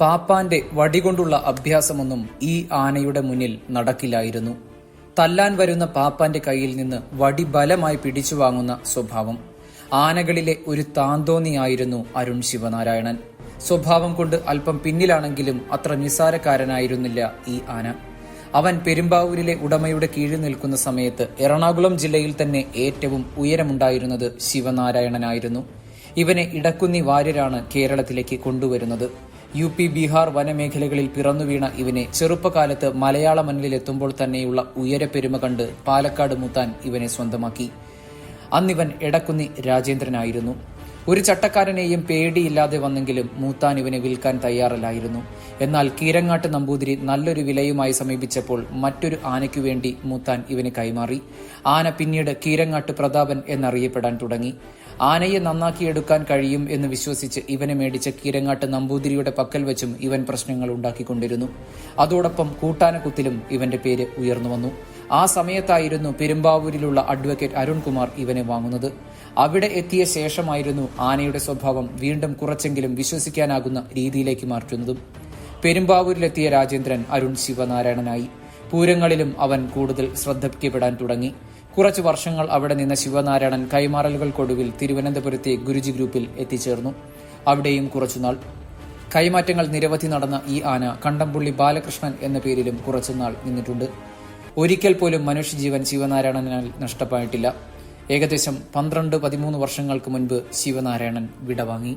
പാപ്പാന്റെ വടികൊണ്ടുള്ള അഭ്യാസമൊന്നും ഈ ആനയുടെ മുന്നിൽ നടക്കില്ലായിരുന്നു. തല്ലാൻ വരുന്ന പാപ്പാന്റെ കയ്യിൽ നിന്ന് വടി ബലമായി പിടിച്ചു വാങ്ങുന്ന സ്വഭാവം. ആനകളിലെ ഒരു താന്തോന്നിയായിരുന്നു അരുൺ ശിവനാരായണൻ. സ്വഭാവം കൊണ്ട് അല്പം പിന്നിലാണെങ്കിലും അത്ര നിസ്സാരക്കാരനായിരുന്നില്ല ഈ ആന. അവൻ പെരുമ്പാവൂരിലെ ഉടമയുടെ കീഴിൽ നിൽക്കുന്ന സമയത്ത് എറണാകുളം ജില്ലയിൽ തന്നെ ഏറ്റവും ഉയരമുണ്ടായിരുന്നത് ശിവനാരായണനായിരുന്നു. ഇവനെ ഇടക്കുന്നി വാര്യരാണ് കേരളത്തിലേക്ക് കൊണ്ടുവരുന്നത്. യു പി ബീഹാർ വനമേഖലകളിൽ പിറന്നു വീണ ഇവനെ ചെറുപ്പകാലത്ത് മലയാള മണ്ണിലെത്തുമ്പോൾ തന്നെയുള്ള ഉയരപ്പെരുമ കണ്ട് പാലക്കാട് മുത്താൻ ഇവനെ സ്വന്തമാക്കി. അന്നിവൻ എടക്കുന്നി രാജേന്ദ്രനായിരുന്നു. ഒരു ചട്ടക്കാരനെയും പേടിയില്ലാതെ വന്നെങ്കിലും മൂത്താൻ ഇവനെ വിൽക്കാൻ തയ്യാറല്ലായിരുന്നു. എന്നാൽ കീരങ്ങാട്ട് നമ്പൂതിരി നല്ലൊരു വിലയുമായി സമീപിച്ചപ്പോൾ മറ്റൊരു ആനയ്ക്കു വേണ്ടി മൂത്താൻ ഇവന് കൈമാറി. ആന പിന്നീട് കീരങ്ങാട്ട് പ്രതാപൻ എന്നറിയപ്പെടാൻ തുടങ്ങി. ആനയെ നന്നാക്കിയെടുക്കാൻ കഴിയും എന്ന് വിശ്വസിച്ച് ഇവനെ മേടിച്ച കീരങ്ങാട്ട് നമ്പൂതിരിയുടെ പക്കൽ വെച്ചും ഇവൻ പ്രശ്നങ്ങൾ ഉണ്ടാക്കിക്കൊണ്ടിരുന്നു. അതോടൊപ്പം കൂട്ടാനക്കുത്തിലും ഇവന്റെ പേര് ഉയർന്നു വന്നു. ആ സമയത്തായിരുന്നു പെരുമ്പാവൂരിലുള്ള അഡ്വക്കേറ്റ് അരുൺകുമാർ ഇവനെ വാങ്ങുന്നത്. അവിടെ എത്തിയ ശേഷമായിരുന്നു ആനയുടെ സ്വഭാവം വീണ്ടും കുറച്ചെങ്കിലും വിശ്വസിക്കാനാകുന്ന രീതിയിലേക്ക് മാറ്റുന്നതും. പെരുമ്പാവൂരിലെത്തിയ രാജേന്ദ്രൻ അരുൺ ശിവനാരായണനായി. പൂരങ്ങളിലും അവൻ കൂടുതൽ ശ്രദ്ധിക്കപ്പെടാൻ തുടങ്ങി. കുറച്ചു വർഷങ്ങൾ അവിടെ നിന്ന ശിവനാരായണൻ കൈമാറലുകൾക്കൊടുവിൽ തിരുവനന്തപുരത്തെ ഗുരുജി ഗ്രൂപ്പിൽ എത്തിച്ചേർന്നു. അവിടെയും കുറച്ചുനാൾ കൈമാറ്റങ്ങൾ നിരവധി നടന്ന ഈ ആന കണ്ടംപുള്ളി ബാലകൃഷ്ണൻ എന്ന പേരിലും കുറച്ചുനാൾ നിന്നിട്ടുണ്ട്. ഒരിക്കൽ പോലും മനുഷ്യജീവൻ ശിവനാരായണനാൽ നഷ്ടമായിട്ടില്ല ഏകദേശം പന്ത്രണ്ട് പതിമൂന്ന് വർഷങ്ങൾക്ക് മുൻപ് ശിവനാരായണൻ വിടവാങ്ങി.